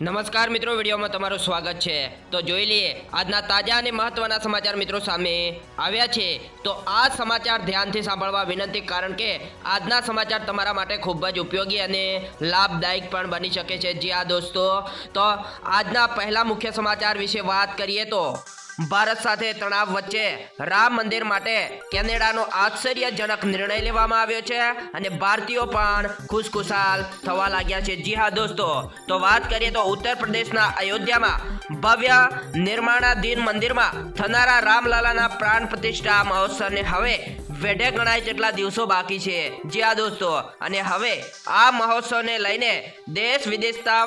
નમસ્કાર મિત્રો, વિડીયોમાં તમારું સ્વાગત છે. તો જોઈ લઈએ, આજના તાજા અને મહત્વના સમાચાર મિત્રો સામે આવ્યા છે. તો આ સમાચાર ધ્યાનથી સાંભળવા વિનંતી, કારણ કે આજના સમાચાર તમારા માટે ખૂબ જ ઉપયોગી અને લાભદાયક પણ બની શકે છે. જી આ દોસ્તો. તો આજના પહેલા મુખ્ય સમાચાર વિશે વાત કરીએ તો ભારત સાથે તણાવ વચ્ચે રામ મંદિર માટે કેનેડાનો આશ્ચર્યજનક નિર્ણય લેવામાં આવ્યો છે અને ભારતીયો પણ ખુશખુશાલ થવા લાગ્યા છે. જી હા દોસ્તો, તો વાત કરીએ તો ઉત્તર પ્રદેશના અયોધ્યામાં ભવ્ય નિર્માણાધીન મંદિરમાં થનારા રામલાલાના પ્રાણ પ્રતિષ્ઠા મહોત્સવને. હવે વેઢે ગણાય જેટલા દિવસો બાકી છે. જી હા દોસ્તો, અને હવે આ મહોત્સવને લઈને દેશ વિદેશતા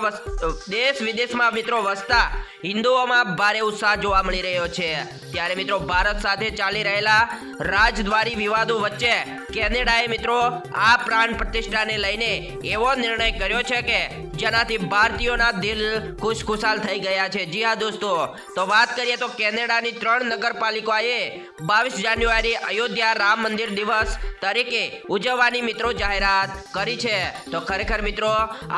દેશ વિદેશમાં મિત્રો વસતા હિન્દુઓમાં ભારે ઉત્સાહ જોવા મળી રહ્યો છે. ત્યારે મિત્રો ભારત સાથે ચાલી રહેલા રાજદ્વારી વિવાદો વચ્ચે કેનેડાએ મિત્રો આ પ્રાણ પ્રતિષ્ઠાને લઈને એવો નિર્ણય કર્યો છે કે જેનાથી ભારતીયોના દિલ ખુશખુશાલ થઈ ગયા છે. જી હા દોસ્તો, તો વાત કરીએ તો કેનેડાની ત્રણ નગરપાલિકાએ બાવીસ જાન્યુઆરી અયોધ્યા રામ મંદિર દિવસ તરીકે ઉજવવાની મિત્રો જાહેરાત કરી છે. તો ખરેખર મિત્રો,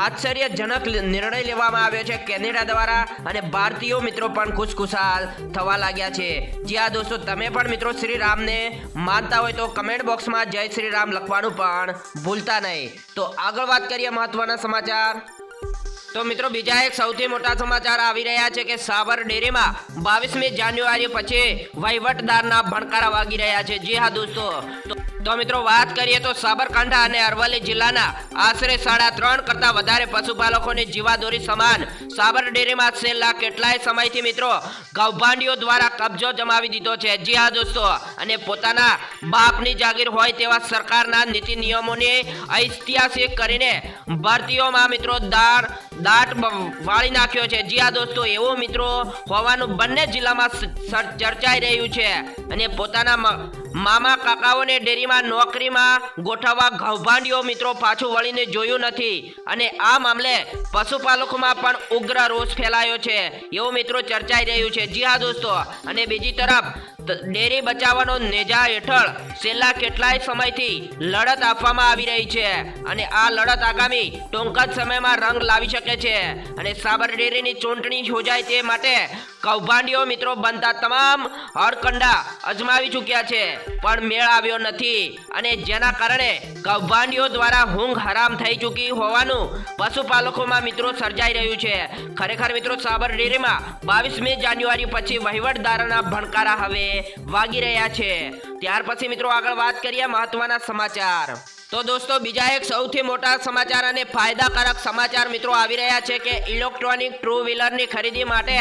આશ્ચર્યજનક નિર્ણય લેવામાં આવ્યો છે કેનેડા દ્વારા અને ભારતીયો મિત્રો પણ ખુશખુશાલ થવા લાગ્યા છે. જી હા દોસ્તો, તમે પણ મિત્રો શ્રી રામને માનતા હોય તો કમેન્ટ બોક્સમાં જય શ્રી રામ લખવાનું પણ ભૂલતા નહીં. તો આગળ વાત કરીએ મહત્વના સમાચાર. તો મિત્રો બીજા એક સૌથી મોટા સમાચાર આવી રહ્યા છે કે સાબર ડેરીમાં બાવીસમી જાન્યુઆરી પછી વહીવટદારના ભણકારા વાગી રહ્યા છે. જી હા દોસ્તો. તો- મિત્રો વાત કરીએ તો સાબરકાંઠા અને અરવલ્લી જિલ્લાના આશરે સાડા ત્રણ કરતા વધારે પશુપાલકોની જીવાદોરી સમાન સાબર ડેરીમાં છેલ્લા કેટલાય સમયથી મિત્રો કૌભાંડીઓ દ્વારા કબજો જમાવી દીધો છે. જી હા દોસ્તો, અને પોતાના બાપની જાગીર હોય તેવા સરકારના નીતિ નિયમોને ઐતિહાસિક કરીને ભરતીઓમાં મિત્રો દાળ દાટ વાળી નાખ્યો છે. જી હા દોસ્તો, એવો મિત્રો હોવાનું બંને જિલ્લામાં ચર્ચાઈ રહ્યું છે. અને પોતાના મામા કાકાઓને ડેરીમાં, નોકરીમાં ગોઠવવા કૌભાંડીઓ મિત્રો પાછું વળીને જોયું નથી. અને આ મામલે પશુપાલકોમાં પણ ઉગ્ર રોષ ફેલાયો છે. એવું મિત્રો ચર્ચાઈ રહ્યું છે. જી હા દોસ્તો. અને બીજી તરફ ડેરી બચાવવાનો નેજા હેઠળ છેલ્લા કેટલાય સમયથી લડત આપવામાં આવી રહી છે. અને આ લડત આગામી ટૂંક જ સમયમાં રંગ લાવી શકે છે. અને સાબર ડેરીની ચૂંટણી યોજાય તે માટે કૌભાંડીઓ મિત્રો બનતા તમામ હરકંડા અજમાવી ચૂક્યા છે. પણ મેળ આવ્યો નથી અને જેના કારણે કૌભાંડીઓ દ્વારા ઊંઘ હરામ થઈ ચૂકી હોવાનું પશુપાલકોમાં મિત્રો સર્જાઈ રહ્યું છે. ખરેખર મિત્રો સાબર ડેરીમાં બાવીસમી જાન્યુઆરી પછી વહીવટદારોના ભણકારા હવે વાગી રહ્યા છે. ત્યાર પછી મિત્રો આગળ વાત કરીએ મહત્વના સમાચાર. તો દોસ્તો, બીજા એક સૌથી મોટા સમાચાર અને ફાયદાકારક સમાચાર મિત્રો આવી રહ્યા છે કે ઇલેક્ટ્રોનિક ટુ વ્હીલરની ખરીદી માટે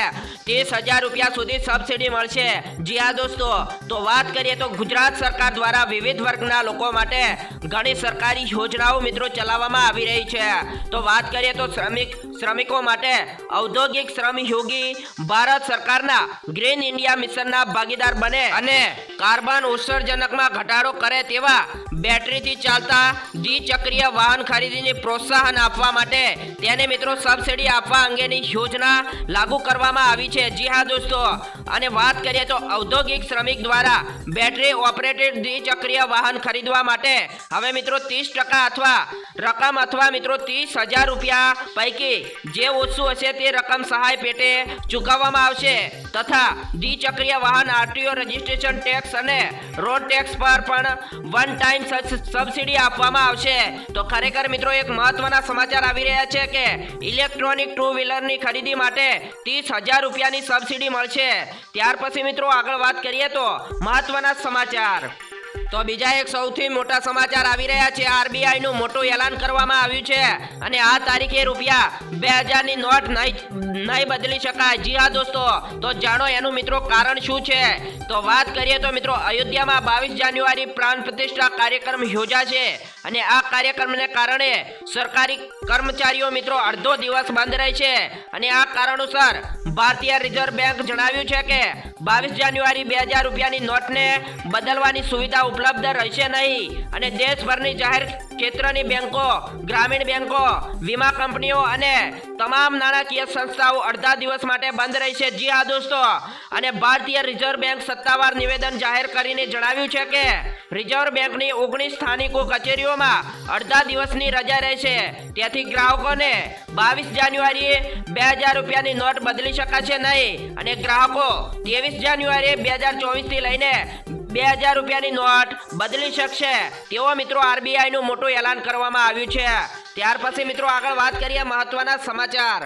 ત્રીસ હજાર રૂપિયા સુધી સબસિડી મળશે. જી હા દોસ્તો, તો વાત કરીએ તો ગુજરાત સરકાર દ્વારા વિવિધ વર્ગના લોકો માટે ઘણી સરકારી યોજનાઓ મિત્રો ચલાવવામાં આવી રહી છે. તો વાત કરીએ તો શ્રમિક, શ્રમિકો માટે ઔદ્યોગિક શ્રમ યોગી ભારત સરકારના ગ્રીન ઇન્ડિયા મિશનના ભાગીદાર બને. અને કાર્બન ઉત્સર્જનકમાં ઘટાડો કરે તેવા બેટરીથી ચાલતા દ્વિચક્રીય વાહન ખરીદીને પ્રોત્સાહન આપવા માટે તેને મિત્રો સબસિડી આપવા અંગેની યોજના લાગુ કરવામાં આવી છે. જી હા, દોસ્તો. અને વાત કરીએ તો ઔદ્યોગિક શ્રમિક દ્વારા બેટરી ઓપરેટેડ દ્વિચક્રીય વાહન ખરીદવા માટે હવે મિત્રો ત્રીસ ટકા અથવા રકમ અથવા મિત્રો ત્રીસ હજાર રૂપિયા પૈકી જે ઓછું હશે તે રકમ સહાય પેટે ચૂકવવામાં આવશે. તથા દ્વિચક્રીય વાહન આરટીઓ રજિસ્ટ્રેશન ટેક્સ અને રોડ ટેક્સ પર પણ વન ટાઈમ સબસિડી આપવામાં આવશે. તો ખરેખર મિત્રો એક મહત્વના સમાચાર આવી રહ્યા છે કે ઇલેક્ટ્રોનિક ટુ વ્હીલરની ખરીદી માટે ત્રીસ હજાર રૂપિયાની સબસિડી મળશે. ત્યાર પછી મિત્રો આગળ વાત કરીએ તો મહત્વના સમાચાર. તો બીજા એક સૌથી મોટા સમાચાર આવી રહ્યા છે. આરબીઆઈ નું મોટું એલાન કરવામાં આવ્યું છે અને આ તારીખે રૂપિયા બે હજારની નોટ નહીં બદલી શકાય. જી હા દોસ્તો, તો જાણો એનું મિત્રો કારણ શું છે? તો વાત કરીએ તો મિત્રો, અયોધ્યામાં બાવીસ જાન્યુઆરી પ્રાણ પ્રતિષ્ઠા કાર્યક્રમ યોજાશે અને આ કાર્યક્રમને કારણે સરકારી કર્મચારીઓ મિત્રો અડધો દિવસ બંધ રહે છે અને આ કારણોસર ભારતીય રિઝર્વ બેંક જણાવ્યું છે કે બાવીસ જાન્યુઆરી બે હજાર રૂપિયાની નોટને બદલવાની સુવિધા ઉપલબ્ધ રહેશે નહીં. અને દેશભરની જાહેર ક્ષેત્રની બેંકો, ગ્રામીણ બેંકો, વીમા કંપનીઓ અને તમામ નાણાકીય સંસ્થાઓ અડધા દિવસ માટે બંધ રહેશે. જી હા દોસ્તો. અને ભારતીય રિઝર્વ બેંક સત્તાવાર નિવેદન જાહેર કરીને જણાવ્યું છે કે, રિઝર્વ બેંકની ઓગણીસ સ્થાનિકો કચેરીઓમાં અડધા દિવસની રજા રહેશે. તેથી ગ્રાહકોને બાવીસ જાન્યુઆરીએ બે હજાર રૂપિયાની નોટ બદલી શકાશે નહીં. અને ગ્રાહકો ત્રેવીસ જાન્યુઆરીએ બે હજાર ચોવીસથી લઈને બે હજાર રૂપિયાની નોટ બદલી શકશે. તેવો મિત્રો આરબીઆઈ નું મોટું એલાન કરવામાં આવ્યું છે. ત્યાર પછી મિત્રો આગળ વાત કરીએ મહત્વના સમાચાર.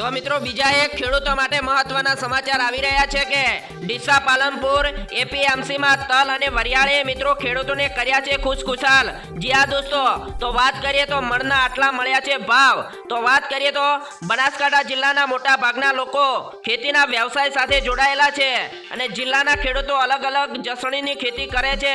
તો મિત્રો બીજા એક ખેડૂતો માટે મહત્વના સમાચાર આવી રહ્યા છે કે ડીસા પાલનપુર એપીએમસીમાં તલ અને વરિયાળે મિત્રો ખેડૂતોને કર્યા છે ખુશખુશાલ. જી હા દોસ્તો, તો વાત કરીએ તો મણના આટલા મળ્યા છે ભાવ. તો વાત કરીએ તો બનાસકાંઠા જિલ્લાના મોટા ભાગના લોકો ખેતીના વ્યવસાય સાથે જોડાયેલા છે અને જિલ્લાના ખેડૂતો અલગ અલગ જસણીની ખેતી કરે છે.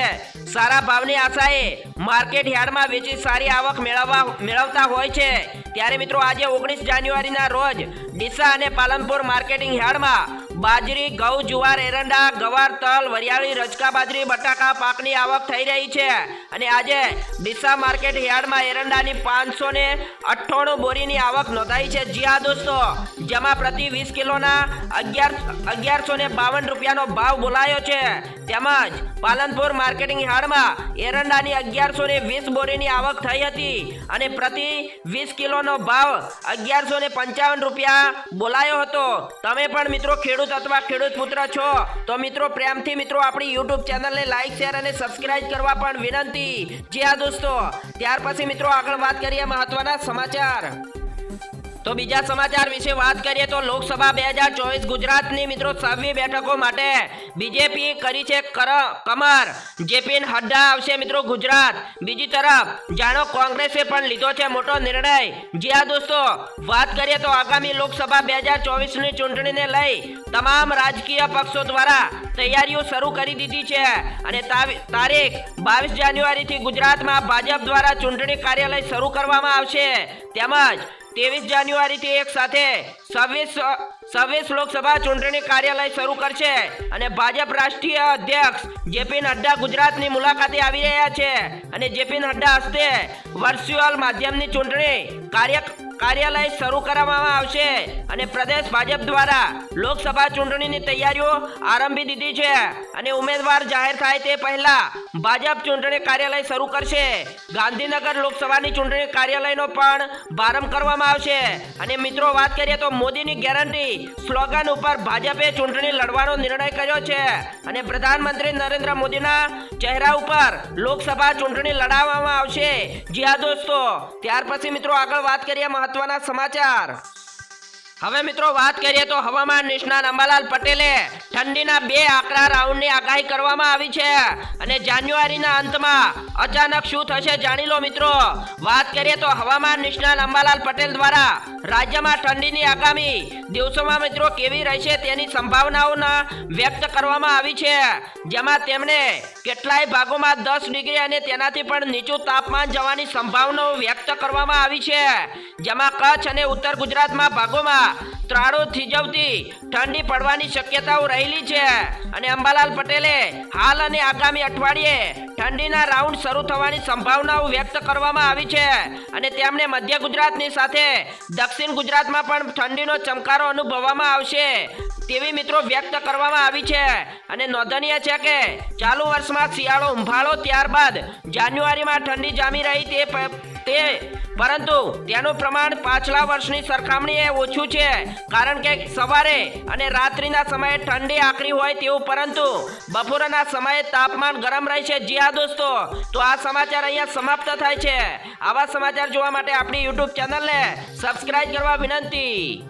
સારા ભાવની આશાએ માર્કેટ યાર્ડમાં વેચી સારી આવક મેળવવા, મેળવતા હોય છે. ત્યારે મિત્રો આજે ઓગણીસ જાન્યુઆરીના રોજ ડીસા અને પાલનપુર માર્કેટિંગ યાર્ડમાં બાજરી, ઘઉં, જુવાર, એરંડા, ગવાર, તલ, વરિયાળી, રજકા બાજરી, બટાકા, પાકની આવક થઈ રહી છે. અને આજે ડીસા માર્કેટ યાર્ડમાં એરંડાની પાંચસો ને અઠ્ઠાણું બોરીની આવક નોંધાઈ છે. જી હા, દોસ્તો, જેમાં પ્રતિ વીસ કિલોના અગિયાર, અગિયારસો ને બાવન રૂપિયાનો ભાવ બોલાયો છે. તેમજ પાલનપુર માર્કેટિંગ યાર્ડમાં એરંડાની અગિયારસો ને વીસ બોરીની આવક થઈ હતી અને પ્રતિ વીસ કિલોનો ભાવ અગિયારસો ને પંચાવન રૂપિયા બોલાયો હતો. તમે પણ મિત્રો ખેડૂત અથવા ખેડૂત પુત્ર છો, તો મિત્રો પ્રેમથી મિત્રો આપણી યુટ્યુબ ચેનલને લાઈક શેર અને સબસ્ક્રાઇબ કરવા પણ વિનંતી. જી હા દોસ્તો. ત્યાર પછી મિત્રો આગળ વાત કરીએ મહત્વના સમાચાર. તો બીજા સમાચાર વિશે વાત કરીએ તો લોકસભા બે હજાર ચોવીસ ગુજરાતની મિત્રો છવ્વી બેઠકો માટે બીજેપી કરી છે કર, કમર. જેપી હડ્ડા આવશે મિત્રો ગુજરાત. બીજી તરફ, જાણો કોંગ્રેસે પણ લીધો છે મોટો નિર્ણય. જી હા દોસ્તો, વાત કરીએ તો આગામી લોકસભા બે હજાર ચોવીસની ચૂંટણીને લઈ તમામ રાજકીય પક્ષો દ્વારા તૈયારીઓ શરૂ કરી દીધી છે. અને તારીખ બાવીસ જાન્યુઆરીથી ગુજરાતમાં ભાજપ દ્વારા ચૂંટણી કાર્યાલય શરૂ કરવામાં આવશે. તેમજ ત્રેવીસ જાન્યુઆરીથી એક સાથે છવ્વીસ છવ્વીસ લોકસભા ચૂંટણી કાર્યાલય શરૂ કરશે અને ભાજપ રાષ્ટ્રીય અધ્યક્ષ જેપી નડ્ડા ગુજરાતની મુલાકાતે આવી રહ્યા છે. અને જેપી નડ્ડા હસ્તે વર્ચ્યુઅલ માધ્યમની ચૂંટણી કાર્ય કાર્યાલય શરૂ કરવામાં આવશે અને પ્રદેશ ભાજપ દ્વારા લોકસભા ચૂંટણીની તૈયારીઓ આરંભી દીધી છે અને ઉમેદવાર જાહેર થાય તે પહેલા ભાજપ ચૂંટણી કાર્યાલય શરૂ કરશે. ગાંધીનગર લોકસભાની ચૂંટણી કાર્યાલયનો પણ પ્રારંભ કરવામાં આવશે. અને મિત્રો, વાત કરીએ તો મોદીની ગેરંટી સ્લોગન ઉપર ભાજપે ચૂંટણી લડવાનો નિર્ણય કર્યો છે. અને પ્રધાનમંત્રી નરેન્દ્ર મોદીના ચહેરા ઉપર લોકસભા ચૂંટણી લડાવવામાં આવશે. જી હા દોસ્તો, ત્યાર પછી મિત્રો આગળ વાત કરીએ મહત્વના સમાચાર. હવે મિત્રો વાત કરીએ તો હવામાન નિષ્ણાત અંબાલાલ પટેલે ઠંડીના બે આકરા રાઉન્ડની આગાહી કરવામાં આવી છે. અને જાન્યુઆરીના અંતમાં અચાનક શું થશે જાણી લો મિત્રો. વાત કરીએ તો હવામાન નિષ્ણાત અંબાલાલ પટેલ દ્વારા રાજ્યમાં ઠંડીની આગામી દિવસોમાં મિત્રો કેવી રહેશે તેની સંભાવનાઓના વ્યક્ત કરવામાં આવી છે. જેમાં તેમણે કેટલાય ભાગોમાં દસ ડિગ્રી અને તેનાથી પણ નીચું તાપમાન જવાની સંભાવનાઓ વ્યક્ત કરવામાં આવી છે. જેમાં કચ્છ અને ઉત્તર ગુજરાતમાં ભાગોમાં ત્રાળો થીજવતી ઠંડી પડવાની શક્યતાઓ રહેલી છે. અને અંબાલાલ પટેલે હાલ અને આગામી અઠવાડિયે ઠંડીના રાઉન્ડ શરૂ થવાની સંભાવનાઓ વ્યક્ત કરવામાં આવી છે. અને તેમણે મધ્ય ગુજરાતની સાથે દક્ષિણ ગુજરાતમાં પણ ઠંડીનો ચમકારો અનુભવવામાં આવશે તેવી મિત્રો વ્યક્ત કરવામાં આવી છે. અને નોંધનીય છે કે ચાલુ વર્ષમાં શિયાળો ઉંભાળો ત્યારબાદ જાન્યુઆરીમાં ઠંડી જામી રહી તે તે, પરંતુ તેનું પ્રમાણ પાછલા વર્ષની સરખામણીએ ઓછું છે, કારણ કે સવારે અને રાત્રિના સમયે ઠંડી આકરી હોય તેવું, પરંતુ બપોરના સમયે તાપમાન ગરમ રહે છે. જી હા, દોસ્તો. તો આ સમાચાર અહીંયા સમાપ્ત થાય છે. આવા સમાચાર જોવા માટે આપણી યુટ્યુબ ચેનલને સબસ્ક્રાઇબ કરવા વિનંતી.